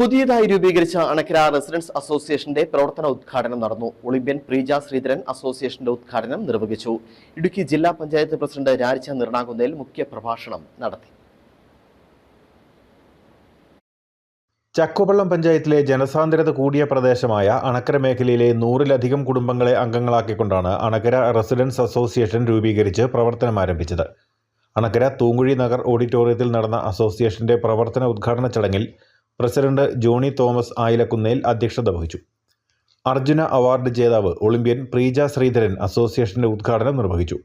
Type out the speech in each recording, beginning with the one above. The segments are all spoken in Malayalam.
പുതിയതായി രൂപീകരിച്ച അണക്കര റെസിഡൻസ് അസോസിയേഷന്റെ പ്രവർത്തന ഉദ്ഘാടനം നടന്നു. ഒളിമ്പ്യൻ പ്രീജ ശ്രീധരൻ അസോസിയേഷന്റെ ഉദ്ഘാടനം നിർവഹിച്ചു. ഇടുക്കി ജില്ലാ പഞ്ചായത്ത് പ്രസിഡന്റ് രാജ നിർണാകുന്നേൽ മുഖ്യ പ്രഭാഷണം നടത്തി. ചക്കുപള്ളം പഞ്ചായത്തിലെ ജനസാന്ദ്രത കൂടിയ പ്രദേശമായ അണക്കര മേഖലയിലെ നൂറിലധികം കുടുംബങ്ങളെ അംഗങ്ങളാക്കിക്കൊണ്ടാണ് അണക്കര റെസിഡൻസ് അസോസിയേഷൻ രൂപീകരിച്ച് പ്രവർത്തനം ആരംഭിച്ചത്. അണക്കര തൂങ്കുഴി നഗർ ഓഡിറ്റോറിയത്തിൽ നടന്ന അസോസിയേഷന്റെ പ്രവർത്തന ഉദ്ഘാടന ചടങ്ങിൽ പ്രസിഡന്റ് ജോണി തോമസ് ആയിലക്കുന്നേൽ അധ്യക്ഷത വഹിച്ചു. അർജുന അവാർഡ് ജേതാവ് ഒളിമ്പ്യൻ പ്രീജ ശ്രീധരൻ അസോസിയേഷന്റെ ഉദ്ഘാടനം നിർവഹിച്ചു.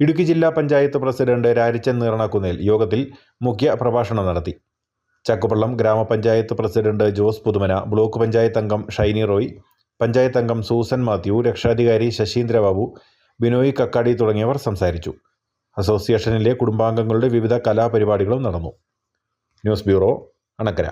ഇടുക്കി ജില്ലാ പഞ്ചായത്ത് പ്രസിഡന്റ് രാരിച്ചൻ നീറണക്കുന്നേൽ യോഗത്തിൽ മുഖ്യ പ്രഭാഷണം നടത്തി. ചക്കുപള്ളം ഗ്രാമപഞ്ചായത്ത് president Jose Puthumana block panchayat അംഗം ഷൈനി റോയ് പഞ്ചായത്ത് അംഗം സൂസൻ മാത്യു രക്ഷാധികാരി ശശീന്ദ്രബാബു ബിനോയ് കക്കാടി തുടങ്ങിയവർ സംസാരിച്ചു. അസോസിയേഷനിലെ കുടുംബാംഗങ്ങളുടെ വിവിധ കലാപരിപാടികളും നടന്നു. News bureau Anakkara.